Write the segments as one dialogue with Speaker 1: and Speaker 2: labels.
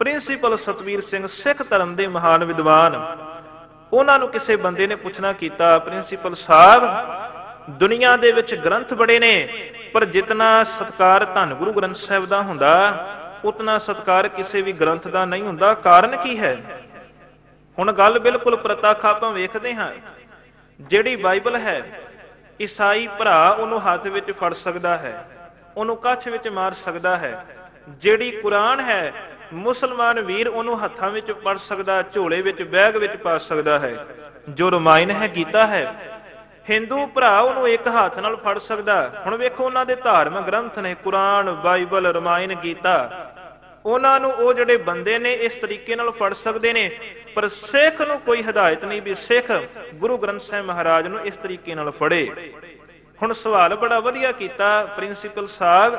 Speaker 1: Principal Satveer Singh ਸਿੱਖ ਧਰਮ ਦੇ ਮਹਾਨ ਵਿਦਵਾਨ। ਉਹਨਾਂ ਨੂੰ ਕਿਸੇ ਬੰਦੇ ਨੇ ਪੁੱਛਣਾ ਕੀਤਾ, ਪ੍ਰਿੰਸੀਪਲ ਸਾਹਿਬ, ਦੁਨੀਆ ਦੇ ਵਿੱਚ ਗ੍ਰੰਥ ਬੜੇ ਨੇ, ਪਰ ਜਿਤਨਾ ਸਤਕਾਰ ਧੰਨ ਗੁਰੂ ਗ੍ਰੰਥ ਸਾਹਿਬ ਦਾ ਹੁੰਦਾ, ਉਤਨਾ ਸਤਕਾਰ ਕਿਸੇ ਵੀ ਗ੍ਰੰਥ ਦਾ ਨਹੀਂ ਹੁੰਦਾ। ਕਾਰਨ ਕੀ ਹੈ? ਹੁਣ ਗੱਲ ਬਿਲਕੁਲ ਪ੍ਰਤੱਖ ਆਪਾਂ ਵੇਖਦੇ ਹਾਂ। ਜਿਹੜੀ ਬਾਈਬਲ ਹੈ, ਈਸਾਈ ਭਰਾ ਉਹਨੂੰ ਹੱਥ ਵਿੱਚ ਫੜ ਸਕਦਾ ਹੈ, ਉਹਨੂੰ ਕੱਛ ਵਿੱਚ ਮਾਰ ਸਕਦਾ ਹੈ। ਜਿਹੜੀ ਕੁਰਾਨ ਹੈ ਮੁਸਲਮਾਨ ਵੀਰ ਉਹਨੂੰ ਹੱਥਾਂ ਵਿੱਚ ਪੜ ਸਕਦਾ, ਝੋਲੇ ਵਿੱਚ, ਬੈਗ ਵਿੱਚ ਪਾ ਸਕਦਾ ਹੈ। ਜੋ ਰਮਾਇਣ ਹੈ, ਗੀਤਾ ਹੈ। ਹਿੰਦੂ ਭਰਾ ਉਹਨੂੰ ਇੱਕ ਹੱਥ ਨਾਲ ਫੜ ਸਕਦਾ। ਹੁਣ ਵੇਖੋ ਉਹਨਾਂ ਦੇ ਧਾਰਮਿਕ ਗ੍ਰੰਥ ਨੇ, ਕੁਰਾਨ, ਬਾਈਬਲ, ਰਮਾਇਣ, ਗੀਤਾ। ਉਹਨਾਂ ਨੂੰ ਉਹ ਜਿਹੜੇ ਬੰਦੇ ਨੇ, ਇਸ ਤਰੀਕੇ ਨਾਲ ਫੜ ਸਕਦੇ ਨੇ। ਪਰ ਸਿੱਖ ਨੂੰ ਕੋਈ ਹਦਾਇਤ ਨਹੀਂ ਵੀ ਸਿੱਖ ਗੁਰੂ ਗ੍ਰੰਥ ਸਾਹਿਬ ਮਹਾਰਾਜ ਨੂੰ ਇਸ ਤਰੀਕੇ ਨਾਲ ਫੜੇ। ਹੁਣ ਸਵਾਲ ਬੜਾ ਵਧੀਆ ਕੀਤਾ ਪ੍ਰਿੰਸੀਪਲ ਸਾਹਿਬ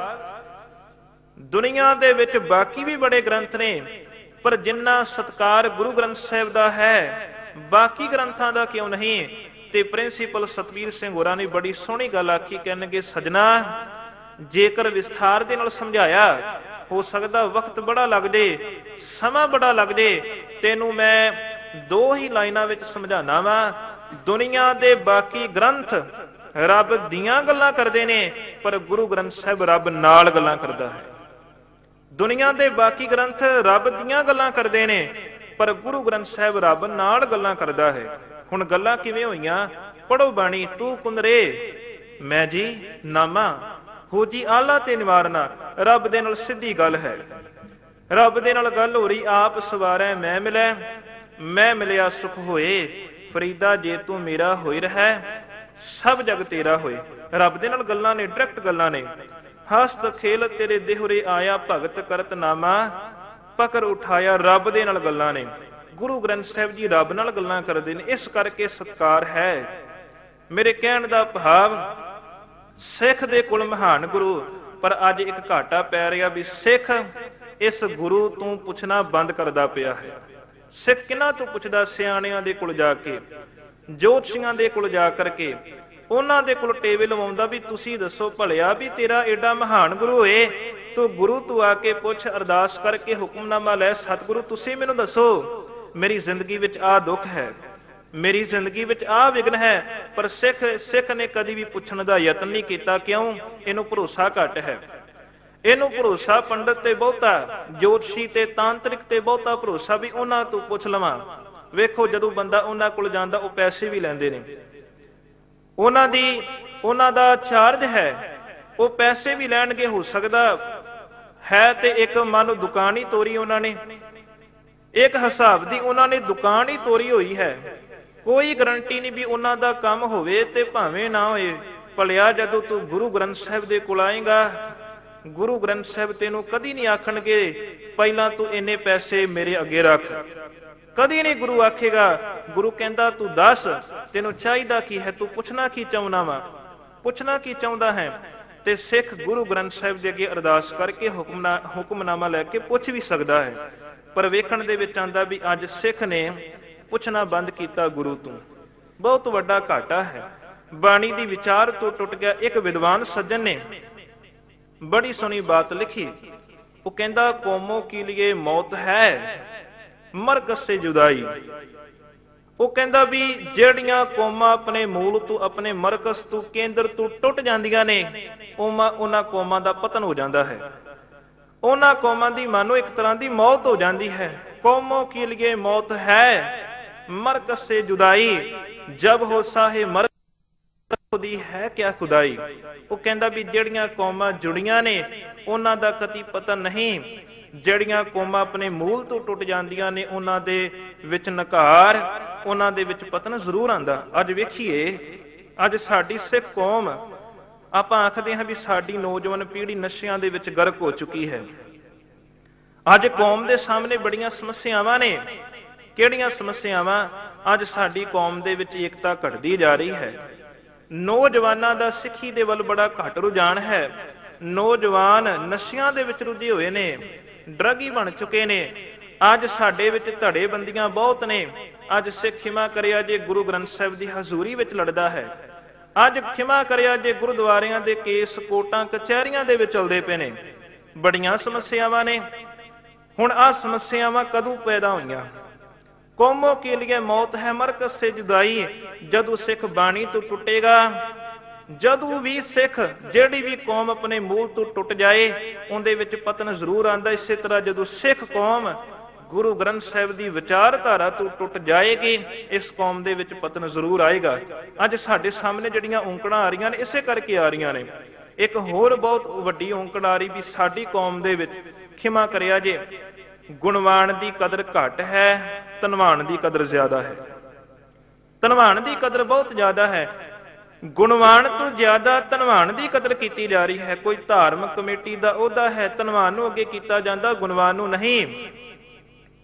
Speaker 1: ਦੁਨੀਆ ਦੇ ਵਿੱਚ ਬਾਕੀ ਵੀ ਬੜੇ ਗ੍ਰੰਥ ਨੇ, ਪਰ ਜਿੰਨਾ ਸਤਕਾਰ ਗੁਰੂ ਗ੍ਰੰਥ ਸਾਹਿਬ ਦਾ ਹੈ, ਬਾਕੀ ਗ੍ਰੰਥਾਂ ਦਾ ਕਿਉਂ ਨਹੀਂ? ਤੇ ਪ੍ਰਿੰਸੀਪਲ ਸਤਵੀਰ ਸਿੰਘ ਹੋਰਾਂ ਨੇ ਬੜੀ ਸੋਹਣੀ ਗੱਲ ਆਖੀ, ਕਹਿਣਗੇ, ਸਜਣਾ, ਜੇਕਰ ਵਿਸਥਾਰ ਦੇ ਨਾਲ ਸਮਝਾਇਆ, ਹੋ ਸਕਦਾ ਵਕਤ ਬੜਾ ਲੱਗ ਜੇ, ਸਮਾਂ ਬੜਾ ਲੱਗ ਜੇ, ਤੈਨੂੰ ਮੈਂ ਦੋ ਹੀ ਲਾਈਨਾਂ ਵਿੱਚ ਸਮਝਾਣਾ ਵਾਂ। ਦੁਨੀਆ ਦੇ ਬਾਕੀ ਗ੍ਰੰਥ ਰੱਬ ਦੀਆਂ ਗੱਲਾਂ ਕਰਦੇ ਨੇ, ਪਰ ਗੁਰੂ ਗ੍ਰੰਥ ਸਾਹਿਬ ਰੱਬ ਨਾਲ ਗੱਲਾਂ ਕਰਦਾ ਹੈ। ਦੁਨੀਆ ਦੇ ਬਾਕੀ ਗ੍ਰੰਥ ਰੱਬ ਦੀਆਂ ਗੱਲਾਂ ਕਰਦੇ ਨੇ, ਪਰ ਗੁਰੂ ਗ੍ਰੰਥ ਸਾਹਿਬ ਰੱਬ ਨਾਲ ਗੱਲਾਂ ਕਰਦਾ ਹੈ। ਹੁਣ ਗੱਲਾਂ ਕਿਵੇਂ ਹੋਈਆਂ? ਪੜੋ ਬਾਣੀ, ਤੂੰ ਕੁੰਦਰੇ, ਮੈਂ ਜੀ ਨਾਮਾ, ਹੋ ਜੀ ਆਲਾ ਤੇ ਨਿਵਾਰਨਾ, ਰੱਬ ਦੇ ਨਾਲ ਸਿੱਧੀ ਗੱਲ ਹੈ। ਰੱਬ ਦੇ ਨਾਲ ਗੱਲ ਹੋ ਰਹੀ ਆਪ ਸਵਾਰੈ, ਮੈਂ ਮਿਲੈ, ਮੈਂ ਮਿਲਿਆ ਸੁਖ ਹੋਏ, ਫਰੀਦਾ ਜੇ ਤੂੰ ਮੇਰਾ ਹੋਈ ਰਹਿ, ਸਭ ਜਗ ਤੇਰਾ ਹੋਏ। ਰੱਬ ਦੇ ਨਾਲ ਗੱਲਾਂ ਨੇ, ਡਾਇਰੈਕਟ ਗੱਲਾਂ ਨੇ। ਹਸਤ ਖੇਲ ਤੇਰੇ ਦੇਹੁਰੇ ਆਇਆ, ਭਗਤ ਕਰਤ ਨਾਮਾ। ਪਕਰ ਉਠਾਇਆ ਰੱਬ ਦੇ ਨਾਲ ਗੱਲਾਂ ਨੇ। ਗੁਰੂ ਗ੍ਰੰਥ ਸਾਹਿਬ ਜੀ ਰੱਬ ਨਾਲ ਗੱਲਾਂ ਕਰਦੇ ਨੇ। ਇਸ ਕਰਕੇ ਸਤਕਾਰ ਹੈ। ਮੇਰੇ ਕਹਿਣ ਦਾ ਭਾਵ, ਸਿੱਖ ਦੇ ਕੋਲ ਮਹਾਨ ਗੁਰੂ, ਪਰ ਅੱਜ ਇੱਕ ਘਾਟਾ ਪੈ ਰਿਹਾ ਵੀ ਸਿੱਖ ਇਸ ਗੁਰੂ ਤੋਂ ਪੁੱਛਣਾ ਬੰਦ ਕਰਦਾ ਪਿਆ ਹੈ। ਸਿੱਖ ਕਿਹਨਾਂ ਤੋਂ ਪੁੱਛਦਾ? ਸਿਆਣਿਆਂ ਦੇ ਕੋਲ ਜਾ ਕੇ, ਜੋਤਸ਼ੀਆਂ ਦੇ ਕੋਲ ਜਾ ਕਰਕੇ। ਉਹਨਾਂ ਦੇ ਕੋਲ ਟੇਬਲ ਲਵਾਉਂਦਾ ਵੀ ਤੁਸੀਂ ਦੱਸੋ ਭਲਿਆ ਵੀ ਤੇਰਾ ਏਡਾ ਮਹਾਨ ਗੁਰੂ ਏ ਤੂੰ ਗੁਰੂ ਤੋਂ ਆ ਕੇ ਪੁੱਛ, ਅਰਦਾਸ ਕਰਕੇ ਹੁਕਮਨਾਮਾ ਲੈ, ਸਤਿਗੁਰੂ ਤੁਸੀਂ ਮੈਨੂੰ ਦੱਸੋ, ਮੇਰੀ ਜ਼ਿੰਦਗੀ ਵਿੱਚ ਆ ਦੁੱਖ ਹੈ। ਮੇਰੀ ਜ਼ਿੰਦਗੀ ਵਿੱਚ ਆ ਵਿਗਨ ਹੈ, ਪਰ ਸਿੱਖ ਸਿੱਖ ਨੇ ਕਦੀ ਵੀ ਪੁੱਛਣ ਦਾ ਯਤਨ ਨਹੀਂ ਕੀਤਾ ਕਿਉਂ? ਇਹਨੂੰ ਭਰੋਸਾ ਘੱਟ ਹੈ। ਇਹਨੂੰ ਭਰੋਸਾ ਪੰਡਤ ਤੇ ਬਹੁਤਾ, ਜੋਤਸ਼ੀ ਤੇ ਤਾਂਤਰਿਕ ਤੇ ਬਹੁਤਾ ਭਰੋਸਾ ਵੀ ਉਹਨਾਂ ਤੋਂ ਪੁੱਛ ਲਵਾਂ। ਵੇਖੋ ਜਦੋਂ ਬੰਦਾ ਉਹਨਾਂ ਕੋਲ ਜਾਂਦਾ, ਉਹ ਪੈਸੇ ਵੀ ਲੈਂਦੇ ਨੇ। ਉਹਨਾਂ ਦੀ, ਉਹਨਾਂ ਦਾ ਚਾਰਜ ਹੈ। ਉਹ ਪੈਸੇ ਵੀ ਲੈਣਗੇ, ਹੋ ਸਕਦਾ ਹੈ ਤੇ ਇੱਕ ਮੰਨ ਲਓ ਦੁਕਾਨ ਹੀ ਤੋਰੀ ਉਹਨਾਂ ਨੇ। ਇੱਕ ਹਿਸਾਬ ਦੀ ਉਹਨਾਂ ਨੇ ਦੁਕਾਨ ਹੀ ਤੋਰੀ ਹੋਈ ਹੈ। ਕੋਈ ਗਰੰਟੀ ਨਹੀਂ ਵੀ ਉਹਨਾਂ ਦਾ ਕੰਮ ਹੋਵੇ ਤੇ ਭਾਵੇਂ ਨਾ ਹੋਏ। ਭਲਿਆ ਜਦੋਂ ਤੂੰ ਗੁਰੂ ਗ੍ਰੰਥ ਸਾਹਿਬ ਦੇ ਕੋਲ ਆਏਗਾ ਗੁਰੂ ਗ੍ਰੰਥ ਸਾਹਿਬ ਤੈਨੂੰ ਕਦੀ ਨਹੀਂ ਆਖਣਗੇ, ਪਹਿਲਾਂ ਤੂੰ ਇੰਨੇ ਪੈਸੇ ਮੇਰੇ ਅੱਗੇ ਰੱਖ। ਕਦੀ ਨਹੀਂ ਗੁਰੂ ਆਖੇਗਾ, ਗੁਰੂ ਕਹਿੰਦਾ ਤੂੰ ਦੱਸ, ਤੈਨੂੰ ਚਾਹੀਦਾ ਕੀ ਹੈ? ਤੂੰ ਪੁੱਛਣਾ ਕੀ ਚਾਹੁੰਦਾ ਵਾ? ਪੁੱਛਣਾ ਕੀ ਚਾਹੁੰਦਾ ਹੈ? ਤੇ ਸਿੱਖ ਗੁਰੂ ਗ੍ਰੰਥ ਸਾਹਿਬ ਦੇ ਅੱਗੇ ਅਰਦਾਸ ਕਰਕੇ ਹੁਕਮਨਾ, ਹੁਕਮਨਾਮਾ ਲੈ ਕੇ ਪੁੱਛ ਵੀ ਸਕਦਾ ਹੈ। ਪਰ ਵੇਖਣ ਦੇ ਵਿੱਚ ਆਂਦਾ ਵੀ ਅੱਜ ਸਿੱਖ ਨੇ ਪੁੱਛਣਾ ਬੰਦ ਕੀਤਾ ਗੁਰੂ ਤੋਂ। ਬਹੁਤ ਵੱਡਾ ਘਾਟਾ ਹੈ। ਬਾਣੀ ਦੀ ਵਿਚਾਰ ਤੋਂ ਟੁੱਟ ਗਿਆ ਇੱਕ ਵਿਦਵਾਨ ਸੱਜਣ ਨੇ ਬੜੀ ਸੋਹਣੀ ਬਾਤ ਲਿਖੀ। ਉਹ ਕਹਿੰਦਾ, ਕੋਮੋ ਕੀ ਲਈ ਮੌਤ ਹੈ? ਮਰਕਸ ਸੇ ਜੁਦਾਈ। ਉਹ ਕਹਿੰਦਾ ਵੀ, ਜਿਹੜੀਆਂ ਕੌਮਾਂ ਆਪਣੇ ਮੂਲ ਤੋਂ ਆਪਣੇ ਮਰਕਸ ਤੋਂ ਕੇਂਦਰ ਤੋਂ ਟੁੱਟ ਜਾਂਦੀਆਂ ਨੇ ਉਹਨਾਂ ਉਹਨਾਂ ਕੌਮਾਂ ਦਾ ਪਤਨ ਹੋ ਜਾਂਦਾ ਹੈ। ਉਹਨਾਂ ਕੌਮਾਂ ਦੀ ਮਾਨੋ ਇੱਕ ਤਰ੍ਹਾਂ ਦੀ ਮੌਤ ਹੋ ਜਾਂਦੀ ਹੈ। ਕੌਮੋਂ ਕੀ ਲਈ ਮੌਤ ਹੈ? ਮਰਕਸ ਸੇ ਜੁਦਾਈ। ਜਬ ਹੋ ਸਾਹੇ ਮਰ ਖੁਦੀ ਹੈ ਕਿਆ ਖੁਦਾਈ? ਉਹ ਕਹਿੰਦਾ ਵੀ ਜਿਹੜੀਆਂ ਕੌਮਾਂ ਜੁੜੀਆਂ ਨੇ, ਉਹਨਾਂ ਦਾ ਕਤੀ ਪਤਾ ਨਹੀਂ। ਜਿਹੜੀਆਂ ਕੌਮਾਂ ਆਪਣੇ ਮੂਲ ਤੋਂ ਟੁੱਟ ਜਾਂਦੀਆਂ ਨੇ, ਉਹਨਾਂ ਦੇ ਵਿੱਚ ਨਕਾਰ, ਉਹਨਾਂ ਦੇ ਵਿੱਚ ਪਤਨ ਜ਼ਰੂਰ ਆਂਦਾ ਅੱਜ ਵੇਖੀਏ, ਅੱਜ ਸਾਡੀ ਸਿੱਖ ਕੌਮ, ਆਪਾਂ ਆਖਦੇ ਹਾਂ ਵੀ ਸਾਡੀ ਨੌਜਵਾਨ ਪੀੜ੍ਹੀ ਨਸ਼ਿਆਂ ਦੇ ਵਿੱਚ ਗਰਕ ਹੋ ਚੁੱਕੀ ਹੈ। ਅੱਜ ਕੌਮ ਦੇ ਸਾਹਮਣੇ ਬੜੀਆਂ ਸਮੱਸਿਆਵਾਂ ਨੇ। ਕਿਹੜੀਆਂ ਸਮੱਸਿਆਵਾਂ? ਅੱਜ ਸਾਡੀ ਕੌਮ ਦੇ ਵਿੱਚ ਏਕਤਾ ਘਟਦੀ ਜਾ ਰਹੀ ਹੈ। ਨੌਜਵਾਨਾਂ ਦਾ ਸਿੱਖੀ ਦੇ ਵੱਲ ਬੜਾ ਘੱਟ ਰੁਝਾਨ ਹੈ। ਨੌਜਵਾਨ ਨਸ਼ਿਆਂ ਦੇ ਵਿੱਚ ਰੁੱਝੇ ਹੋਏ ਨੇ, ਡਰਗੀ ਬਣ ਚੁੱਕੇ ਨੇ। ਅੱਜ ਸਾਡੇ ਵਿੱਚ ਧੜੇਬੰਦੀਆਂ ਬਹੁਤ ਨੇ। ਅੱਜ ਸਿੱਖ ਖਿਮਾ ਕਰਿਆ ਜੇ ਗੁਰੂ ਗ੍ਰੰਥ ਸਾਹਿਬ ਦੀ ਹਜ਼ੂਰੀ ਵਿੱਚ ਲੜਦਾ ਹੈ। ਅੱਜ ਖਿਮਾ ਕਰਿਆ ਜੇ ਗੁਰਦੁਆਰਿਆਂ ਦੇ ਕੇਸ ਕੋਟਾਂ ਕਚਹਿਰੀਆਂ ਦੇ ਵਿੱਚ ਚੱਲਦੇ ਪਏ ਨੇ। ਬੜੀਆਂ ਸਮੱਸਿਆਵਾਂ ਨੇ। ਹੁਣ ਆ ਸਮੱਸਿਆਵਾਂ ਕਦੋਂ ਪੈਦਾ ਹੋਈਆਂ? ਕੌਮੋ ਕੇ ਲਈ ਮੌਤ ਹੈ ਮਰਕਸ ਸੇ ਜੁਦਾਈ, ਜਦੋਂ ਸਿੱਖ ਬਾਣੀ ਤੋਂ ਟੁੱਟੇਗਾ। ਜਦੋਂ ਵੀ ਸਿੱਖ, ਜਿਹੜੀ ਵੀ ਕੌਮ ਆਪਣੇ ਮੂਲ ਤੋਂ ਟੁੱਟ ਜਾਏ, ਉਹਦੇ ਵਿੱਚ ਪਤਨ ਜ਼ਰੂਰ ਆਂਦਾ ਇਸੇ ਤਰ੍ਹਾਂ ਜਦੋਂ ਸਿੱਖ ਕੌਮ ਗੁਰੂ ਗ੍ਰੰਥ ਸਾਹਿਬ ਦੀ ਵਿਚਾਰਧਾਰਾ ਤੋਂ ਟੁੱਟ ਜਾਏਗੀ, ਇਸ ਕੌਮ ਦੇ ਵਿੱਚ ਪਤਨ ਜ਼ਰੂਰ ਆਏਗਾ। ਅੱਜ ਸਾਡੇ ਸਾਹਮਣੇ ਜਿਹੜੀਆਂ ਔਂਕੜਾਂ ਆ ਰਹੀਆਂ ਨੇ, ਇਸੇ ਕਰਕੇ ਆ ਰਹੀਆਂ ਨੇ। ਇੱਕ ਹੋਰ ਬਹੁਤ ਵੱਡੀ ਔਂਕੜ ਆ ਰਹੀ ਵੀ ਸਾਡੀ ਕੌਮ ਦੇ ਵਿੱਚ। ਖਿਮਾ ਕਰਿਆ ਜੇ ਗੁਣਵਾਨ ਦੀ ਕਦਰ ਘੱਟ ਹੈ, ਧਨਵਾਨ ਦੀ ਕਦਰ ਜ਼ਿਆਦਾ ਹੈ। ਧਨਵਾਨ ਦੀ ਕਦਰ ਬਹੁਤ ਜ਼ਿਆਦਾ ਹੈ। ਗੁਣਵਾਨ ਤੋਂ ਜ਼ਿਆਦਾ ਧਨਵਾਨ ਦੀ ਕਦਰ ਕੀਤੀ ਜਾ ਰਹੀ ਹੈ। ਕੋਈ ਧਾਰਮਿਕ ਕਮੇਟੀ ਦਾ ਅਹੁਦਾ ਹੈ, ਧਨਵਾਨ ਨੂੰ ਅੱਗੇ ਕੀਤਾ ਜਾਂਦਾ, ਗੁਣਵਾਨ ਨੂੰ ਨਹੀਂ।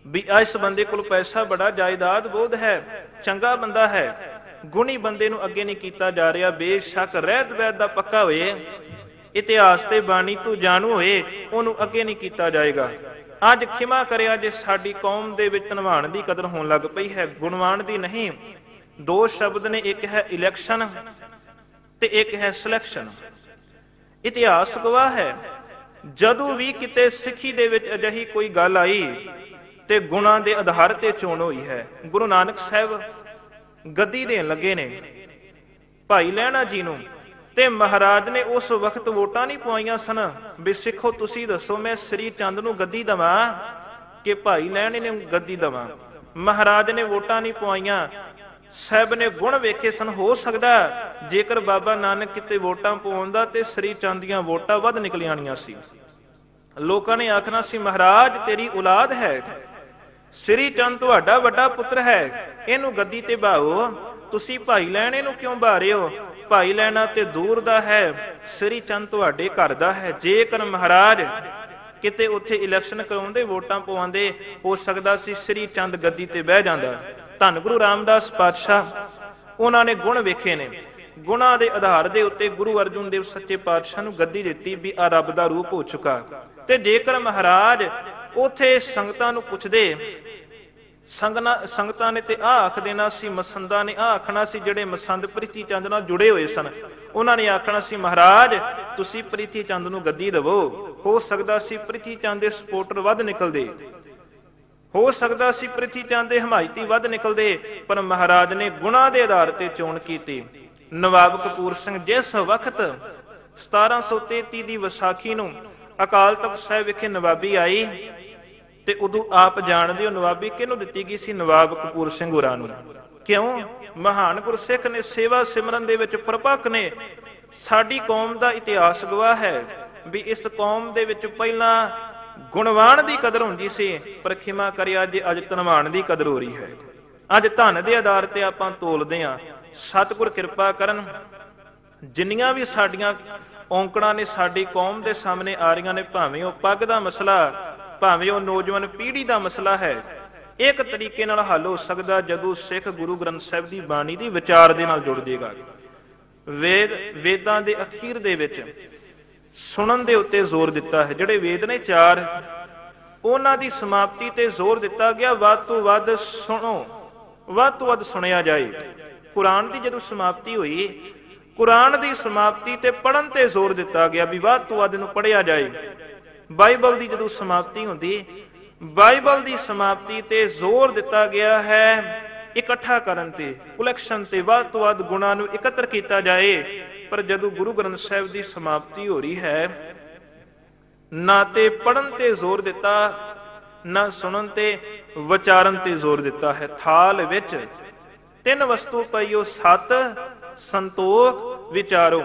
Speaker 1: ਵੀ ਇਸ ਬੰਦੇ ਕੋਲ ਪੈਸਾ ਬੜਾ, ਜਾਇਦਾਦ ਬੋਧ ਹੈ, ਚੰਗਾ ਬੰਦਾ ਹੈ। ਗੁਣੀ ਬੰਦੇ ਨੂੰ ਅੱਗੇ ਨਹੀਂ ਕੀਤਾ ਜਾ ਰਿਹਾ। ਬੇਸ਼ੱਕ ਰਹਿਤ ਵੈਦ ਦਾ ਪੱਕਾ ਹੋਏ, ਇਤਿਹਾਸ ਤੇ ਬਾਣੀ ਤੋਂ ਜਾਣੂ ਹੋਏ, ਉਹਨੂੰ ਅੱਗੇ ਨਹੀਂ ਕੀਤਾ ਜਾਏਗਾ। ਅੱਜ ਖਿਮਾ ਕਰਿਆ ਜੇ ਸਾਡੀ ਕੌਮ ਦੇ ਵਿੱਚ ਧਨਵਾਨ ਦੀ ਕਦਰ ਹੋਣ ਲੱਗ ਪਈ ਹੈ। ਗੁਣਵਾਨ ਦੀ ਨਹੀਂ, ਦੋ ਸ਼ਬਦ ਨੇ, ਇੱਕ ਹੈ ਇਲੈਕਸ਼ਨ ਤੇ ਇੱਕ ਹੈ ਸਿਲੈਕਸ਼ਨ ਇਤਿਹਾਸ ਗਵਾਹ ਹੈ, ਜਦੋਂ ਵੀ ਕਿਤੇ ਸਿੱਖੀ ਦੇ ਵਿੱਚ ਅਜਿਹੀ ਕੋਈ ਗੱਲ ਆਈ ਤੇ ਗੁਣਾ ਦੇ ਆਧਾਰ ਤੇ ਚੋਣ ਹੋਈ ਹੈ। ਗੁਰੂ ਨਾਨਕ ਸਾਹਿਬ ਗੱਦੀ ਦੇਣ ਲੱਗੇ ਨੇ। ਭਾਈ ਲੈਣਾ ਜੀ ਨੂੰ ਤੇ ਮਹਾਰਾਜ ਨੇ ਉਸ ਵਕਤ ਵੋਟਾਂ ਨਹੀਂ ਪਵਾਈਆਂ ਸਨ। ਵੀ ਸਿੱਖੋ, ਤੁਸੀਂ ਦੱਸੋ, ਮੈਂ ਸ੍ਰੀ ਚੰਦ ਨੂੰ ਗੱਦੀ ਦਵਾਂ ਕਿ ਭਾਈ ਲੈਣੇ ਨੇ ਗੱਦੀ ਦਵਾਂ? ਮਹਾਰਾਜ ਨੇ ਵੋਟਾਂ ਨਹੀਂ ਪਵਾਈਆਂ। ਸਹਿਬ ਨੇ ਗੁਣ ਵੇਖੇ ਸਨ। ਹੋ ਸਕਦਾ ਜੇਕਰ ਬਾਬਾ ਨਾਨਕ ਕਿਤੇ ਵੋਟਾਂ ਪਵਾਉਂਦਾ ਤੇ ਸ੍ਰੀ ਚੰਦ ਦੀਆਂ ਵੋਟਾਂ ਵੱਧ ਨਿਕਲ ਆਣੀਆਂ ਸੀ। ਲੋਕਾਂ ਨੇ ਆਖਣਾ ਸੀ, ਮਹਾਰਾਜ, ਤੇਰੀ ਔਲਾਦ ਹੈ। ਸ੍ਰੀ ਚੰਦ ਤੁਹਾਡਾ ਵੱਡਾ ਪੁੱਤਰ ਹੈ। ਇਹਨੂੰ ਗੱਦੀ ਤੇ ਬਾਹੋ। ਤੁਸੀਂ ਭਾਈ ਲੈਣੇ ਨੂੰ ਕਿਉਂ ਬਾ ਰਹੇ ਹੋ? ਭਾਈ ਲੈਣਾ ਤੇ ਦੂਰ ਦਾ ਹੈ, ਸ੍ਰੀ ਚੰਦ ਤੁਹਾਡੇ ਘਰ ਦਾ ਹੈ। ਜੇਕਰ ਮਹਾਰਾਜ ਕਿਤੇ ਉੱਥੇ ਇਲੈਕਸ਼ਨ ਕਰਾਉਂਦੇ, ਵੋਟਾਂ ਪਵਾਉਂਦੇ, ਹੋ ਸਕਦਾ ਸੀ ਸ੍ਰੀ ਚੰਦ ਗੱਦੀ ਤੇ ਬਹਿ ਜਾਂਦਾ। ਧੰਨ ਗੁਰੂ ਰਾਮਦਾਸ ਪਾਤਸ਼ਾਹ, ਉਹਨਾਂ ਨੇ ਗੁਣ ਵੇਖੇ ਨੇ। ਗੁਣਾ ਦੇ ਆਧਾਰ ਦੇ ਉੱਤੇ ਗੁਰੂ ਅਰਜੁਨ ਦੇਵ ਸੱਚੇ ਪਾਤਸ਼ਾਹ ਨੂੰ ਗੱਦੀ ਦਿੱਤੀ ਵੀ ਆ ਰੱਬ ਦਾ ਰੂਪ ਹੋ ਚੁੱਕਾ। ਤੇ ਜੇਕਰ ਮਹਾਰਾਜ ਉਥੇ ਸੰਗਤਾਂ ਨੂੰ ਪੁੱਛਦੇ ਸੰਗਨਾ ਸੰਗਤਾਂ ਨੇ ਤੇ ਆ ਆਖ ਦੇਣਾ ਸੀ, ਮਸੰਦਾਂ ਨੇ ਆ ਆਖਣਾ ਸੀ, ਜਿਹੜੇ ਮਸੰਦ ਪ੍ਰੀਤੀ ਚੰਦ ਨਾਲ ਜੁੜੇ ਹੋਏ ਸਨ। ਉਹਨਾਂ ਨੇ ਆਖਣਾ ਸੀ, ਮਹਾਰਾਜ, ਤੁਸੀਂ ਪ੍ਰੀਤੀ ਚੰਦ ਨੂੰ ਗੱਦੀ ਦਿਵੋ। ਹੋ ਸਕਦਾ ਸੀ ਪ੍ਰੀਤੀ ਚੰਦ ਦੇ ਸਪੋਰਟਰ ਵੱਧ ਨਿਕਲਦੇ। ਹੋ ਸਕਦਾ ਸੀ ਪ੍ਰਿਥੀ ਚੰਦ ਦੇ ਹਮਾਇਤੀ ਵੱਧ ਨਿਕਲਦੇ, ਪਰ ਮਹਾਰਾਜ ਨੇ ਗੁਣਾ ਦੇ ਆਧਾਰ ਤੇ ਚੋਣ ਕੀਤੀ। ਨਵਾਬ ਕਪੂਰ ਸਿੰਘ ਜਿਸ ਵਕਤ 1733 ਦੀ ਵਿਸਾਖੀ ਨੂੰ ਅਕਾਲ ਤਖਤ ਸਾਹਿਬ ਵਿਖੇ ਨਵਾਬੀ ਆਈ ਤੇ ਉਦੋਂ ਆਪ ਜਾਣਦੇ ਹੋ ਨਵਾਬੀ, ਕਿਹਨੂੰ ਦਿੱਤੀ ਗਈ ਸੀ ਨਵਾਬ ਕਪੂਰ ਸਿੰਘ ਹੋਰਾਂ ਨੂੰ? ਕਿਉਂ? ਮਹਾਨ ਗੁਰਸਿੱਖ ਨੇ ਸੇਵਾ ਸਿਮਰਨ ਦੇ ਵਿੱਚ ਪ੍ਰਪੱਕ ਨੇ। ਸਾਡੀ ਕੌਮ ਦਾ ਇਤਿਹਾਸ ਗਵਾਹ ਹੈ ਵੀ ਇਸ ਕੌਮ ਦੇ ਵਿੱਚ ਪਹਿਲਾਂ ਗੁਣਵਾਨ ਦੀ ਕਦਰ ਹੁੰਦੀ ਸੀ, ਪਰ ਖਿਮਾ ਕਰਿਆ ਜੇ ਅੱਜ ਧਨਵਾਨ ਦੀ ਕਦਰ ਹੋ ਰਹੀ ਹੈ। ਅੱਜ ਧਨ ਦੇ ਆਧਾਰ ਤੇ ਆਪਾਂ ਤੋਲਦੇ ਆਂ ਸਤਿਗੁਰ ਕਿਰਪਾ ਕਰਨ, ਜਿੰਨੀਆਂ ਵੀ ਸਾਡੀਆਂ ਔਂਕੜਾਂ ਨੇ ਸਾਡੀ ਕੌਮ ਦੇ ਸਾਹਮਣੇ ਆ ਰਹੀਆਂ ਨੇ, ਭਾਵੇਂ ਉਹ ਪੱਗ ਦਾ ਮਸਲਾ ਭਾਵੇਂ ਉਹ ਨੌਜਵਾਨ ਪੀੜ੍ਹੀ ਦਾ ਮਸਲਾ ਹੈ, ਇੱਕ ਤਰੀਕੇ ਨਾਲ ਹੱਲ ਹੋ ਸਕਦਾ ਜਦੋਂ ਸਿੱਖ ਗੁਰੂ ਗ੍ਰੰਥ ਸਾਹਿਬ ਦੀ ਬਾਣੀ ਦੀ ਵਿਚਾਰ ਦੇ ਨਾਲ ਜੁੜ ਜਾਏਗਾ ਵੇਦ, ਵੇਦਾਂ ਦੇ ਅਖੀਰ ਦੇ ਵਿੱਚ ਸੁਣਨ ਦੇ ਉੱਤੇ ਜ਼ੋਰ ਦਿੱਤਾ ਹੈ। ਜਿਹੜੇ ਵੇਦ ਨੇ ਚਾਰ, ਉਹਨਾਂ ਦੀ ਸਮਾਪਤੀ ਤੇ ਜ਼ੋਰ ਦਿੱਤਾ ਗਿਆ, ਵੱਧ ਤੋਂ ਵੱਧ ਸੁਣੋ, ਵੱਧ ਤੋਂ ਵੱਧ ਸੁਣਿਆ ਜਾਏ। ਕੁਰਾਨ ਦੀ ਜਦੋਂ ਸਮਾਪਤੀ ਹੋਈ, ਕੁਰਾਨ ਦੀ ਸਮਾਪਤੀ ਤੇ ਪੜਨ ਤੇ ਜ਼ੋਰ ਦਿੱਤਾ ਗਿਆ ਵੀ ਵੱਧ ਤੋਂ ਵੱਧ ਨੂੰ ਪੜਿਆ ਜਾਏ। ਬਾਈਬਲ ਦੀ ਜਦੋਂ ਸਮਾਪਤੀ ਹੁੰਦੀ, ਬਾਈਬਲ ਦੀ ਸਮਾਪਤੀ ਤੇ ਜ਼ੋਰ ਦਿੱਤਾ ਗਿਆ ਹੈ, ਇਕੱਠਾ ਕਰਨ ਤੇ ਕਲੈਕਸ਼ਨ ਤੇ ਵੱਧ ਤੋਂ ਵੱਧ ਗੁਣਾਂ ਨੂੰ ਇਕੱਤਰ ਕੀਤਾ ਜਾਏ। ਪਰ ਜਦੋਂ ਗੁਰੂ ਗ੍ਰੰਥ ਸਾਹਿਬ ਦੀ ਸਮਾਪਤੀ ਹੋ ਰਹੀ ਹੈ, ਨਾ ਤੇ ਪੜਨ ਤੇ ਜ਼ੋਰ ਦਿੱਤਾ, ਨਾ ਸੁਣਨ ਤੇ, ਵਿਚਾਰਨ ਤੇ ਜ਼ੋਰ ਦਿੱਤਾ ਹੈ। ਥਾਲ ਵਿੱਚ ਤਿੰਨ ਵਸਤੂ ਪਈਓ, ਸਤ ਸੰਤੋਖ ਵਿਚਾਰੋ।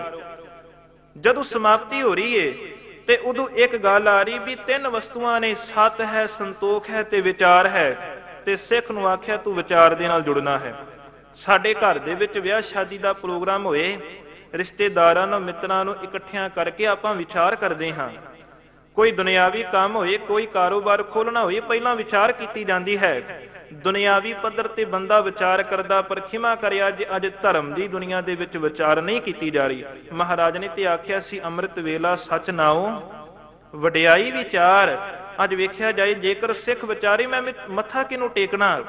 Speaker 1: ਜਦੋਂ ਸਮਾਪਤੀ ਹੋ ਰਹੀ ਏ ਤੇ ਉਦੋਂ ਇੱਕ ਗੱਲ ਆ ਰਹੀ ਵੀ ਤਿੰਨ ਵਸਤੂਆਂ ਨੇ, ਸਤ ਹੈ, ਸੰਤੋਖ ਹੈ ਤੇ ਵਿਚਾਰ ਹੈ। ਤੇ ਸਿੱਖ ਨੂੰ ਆਖਿਆ, ਤੂੰ ਵਿਚਾਰ ਦੇ ਨਾਲ ਜੁੜਨਾ ਹੈ। ਸਾਡੇ ਘਰ ਦੇ ਵਿੱਚ ਵਿਆਹ ਸ਼ਾਦੀ ਦਾ ਪ੍ਰੋਗਰਾਮ ਹੋਏ, ਰਿਸ਼ਤੇਦਾਰਾਂ ਨੂੰ, ਮਿੱਤਰਾਂ ਨੂੰ ਇਕੱਠਿਆਂ ਕਰਕੇ ਆਪਾਂ ਵਿਚਾਰ ਕਰਦੇ ਹਾਂ। ਕੋਈ ਦੁਨਿਆਵੀ ਕੰਮ ਹੋਏ, ਕੋਈ ਕਾਰੋਬਾਰ ਖੋਲਣਾ ਹੋਏ, ਪਹਿਲਾਂ ਵਿਚਾਰ ਕੀਤੀ ਜਾਂਦੀ ਹੈ। ਦੁਨਿਆਵੀ ਪੱਧਰ ਤੇ ਬੰਦਾ ਵਿਚਾਰ ਕਰਦਾ, ਪਰ ਖਿਮਾ ਕਰਿਆ ਜੇ ਅੱਜ ਧਰਮ ਦੀ ਦੁਨੀਆ ਦੇ ਵਿੱਚ ਵਿਚਾਰ ਨਹੀਂ ਕੀਤੀ ਜਾ ਰਹੀ। ਮਹਾਰਾਜ ਨੇ ਤੇ ਆਖਿਆ ਸੀ, ਅੰਮ੍ਰਿਤ ਵੇਲਾ ਸੱਚ ਨਾਉ, ਵਡਿਆਈ ਵਿਚਾਰ। ਅੱਜ ਵੇਖਿਆ ਜਾਏ, ਜੇਕਰ ਸਿੱਖ ਵਿਚਾਰੇ, ਮੈਂ ਮੱਥਾ ਕਿਨੂੰ ਟੇਕਣਾ?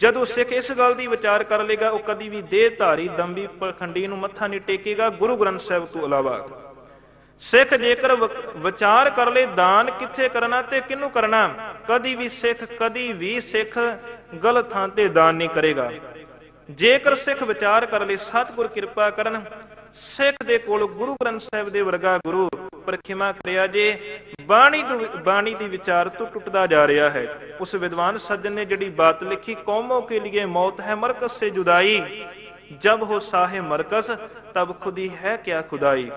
Speaker 1: ਜਦੋਂ ਸਿੱਖ ਇਸ ਗੱਲ ਦੀ ਵਿਚਾਰ ਕਰ ਲੇਗਾ ਉਹ ਕਦੀ ਵੀ ਦੇਹ ਧਾਰੀ ਦੰਬੀ ਪਖੰਡੀ ਨੂੰ ਮੱਥਾ ਨਹੀਂ ਟੇਕੇਗਾ, ਗੁਰੂ ਗ੍ਰੰਥ ਸਾਹਿਬ ਤੋਂ ਇਲਾਵਾ। ਸਿੱਖ ਜੇਕਰ ਵਿਚਾਰ ਕਰ ਲੈ ਦਾਨ ਕਿੱਥੇ ਕਰਨਾ ਤੇ ਕਿਹਨੂੰ ਕਰਨਾ? ਕਦੀ ਵੀ ਸਿੱਖ, ਕਦੀ ਵੀ ਸਿੱਖ ਗਲਤ ਥਾਂ ਤੇ ਦਾਨ ਨਹੀਂ ਕਰੇਗਾ। ਜੇਕਰ ਸਿੱਖ ਵਿਚਾਰ ਕਰ ਲੈ ਸਤਿਗੁਰ ਕਿਰਪਾ ਕਰਨ, ਸਿੱਖ ਦੇ ਕੋਲ ਗੁਰੂ ਗ੍ਰੰਥ ਸਾਹਿਬ ਦੇ ਵਰਗਾ ਗੁਰੂ ਪਰਖਿਮਾ ਕਰਿਆ ਜੇ, ਬਾਣੀ ਤੋਂ ਬਾਣੀ ਦੀ ਵਿਚਾਰ ਤੋਂ ਟੁੱਟਦਾ ਜਾ ਰਿਹਾ ਹੈ। ਉਸ ਵਿਦਵਾਨ ਸੱਜਣ ਨੇ ਜਿਹੜੀ ਬਾਤ ਲਿਖੀ, ਕੌਮੋਂ ਕੇ ਲਈ ਮੌਤ ਹੈ ਮਰਕਸ ਸੇ ਜੁਦਾਈ, ਜਬ ਹੋ ਸਾਹੇ ਮਰਕਸ, ਤਬ ਖੁਦੀ ਹੈ ਕਿਆ ਖੁਦਾਈ।